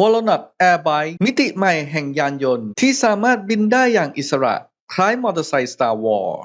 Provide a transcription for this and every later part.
w a l n u t Airbike มิติใหม่แห่งยานยนต์ ที่สามารถบินได้อย่างอิสระ คล้ายมอเตอร์ไซค์ Star Wars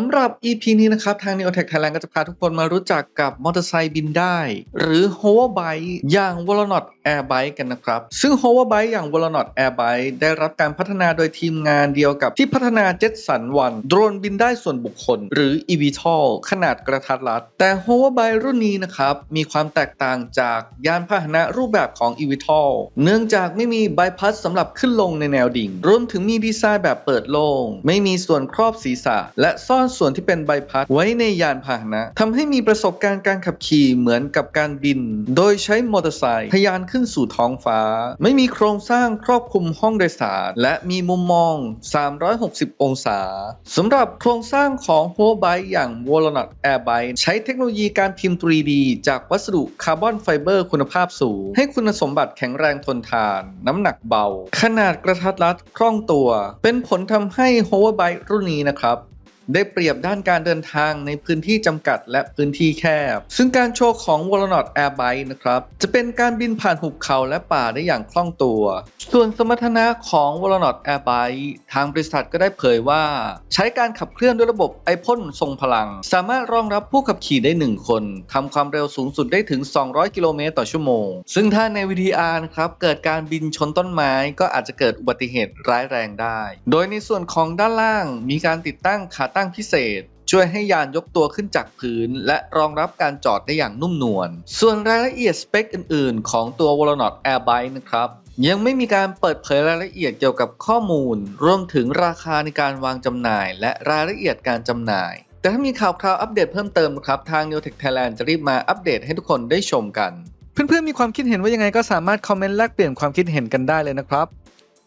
ำหรับ EP นี้นะครับ ทาง Neotech Thailand ก็จะพาทุกคนมารู้จักกับมอเตอร์ไซค์บินได้ หรือ Hoverbike อย่าง w a l n u t Airbike กันนะครับ ซึ่ง Hoverbike อย่าง w a l n u t Airbike ได้รับการพัฒนาโดยทีมงานเดียวกับที่พัฒนา Jetson One โดรนบินได้ส่วนบุคคล หรือ eVTOL ขนาดกระทัดรัด แต่ Hoverbike รุ่นนี้นะครับ มีความแตกต่างจากยานพาหนะรูปแบบของ eVTOL เนื่องจากไม่มีใบพัดสำหรับขึ้นลงในแนวดิ่ง รวมถึงมีดีไซน์แบบเปิดโล่งไม่มีส่วนครอบศีรษะ และซ่อนส่วนที่เป็นใบพัดไว้ในยานพาหนะทำให้มีประสบการณ์การขับขี่เหมือนกับการบิน โดยใช้มอเตอร์ไซค์ทะยานขึ้นสู่ท้องฟ้า ไม่มีโครงสร้างครอบคลุมห้องโดยสาร และมีมุมมอง 360 องศาสำหรับโครงสร้างของ h o v e b i k e อย่าง Walnut Airbike ใช้เทคโนโลยีการพิมพ์ 3D จากวัสดุคาร์บอนไฟเบอร์คุณภาพสูง ให้คุณสมบัติแข็งแรงทนทาน น้ำหนักเบา ขนาดกระทัดรัดคล่องตัว เป็นผลทำให้ h o v e r b i k e รุ่นนี้นะครับ ได้เปรียบด้านการเดินทางในพื้นที่จำกัดและพื้นที่แคบ ซึ่งการโชว์ของ w a l n u t Airbike นะครับ จะเป็นการบินผ่านหุบเขาและป่าได้อย่างคล่องตัว ส่วนสมรรถนะของ w a l n u t Airbike ทางบริษัทก็ได้เผยว่า ใช้การขับเคลื่อนด้วยระบบไอพ่นทรงพลัง สามารถรองรับผู้ขับขี่ได้ 1 คนทำความเร็วสูงสุดได้ถึง 200 กิโลเมตรต่อชั่วโมง ซึ่งถ้าใน VTR นะครับเกิดการบินชนต้นไม้ ก็อาจจะเกิดอุบัติเหตุร้ายแรงได้ โดยในส่วนของด้านล่างมีการติดตั้งขาตั้งพิเศษ ช่วยให้ยานยกตัวขึ้นจากพื้น และรองรับการจอดได้อย่างนุ่มนวล ส่วนรายละเอียดสเปคอื่น ๆ ของตัว w a l n u t Airbike นะครับยังไม่มีการเปิดเผยรายละเอียดเกี่ยวกับข้อมูล รวมถึงราคาในการวางจำหน่าย และรายละเอียดการจำหน่าย แต่ถ้ามีข่าวคราวอัปเดตเพิ่มเติมนะครับ ทาง Neotech Thailand จะรีบมาอัปเดตให้ทุกคนได้ชมกัน เพื่อนๆมีความคิดเห็นว่ายังไงก็สามารถคอมเมนต์แลกเปลี่ยนความคิดเห็นกันได้เลยนะครับ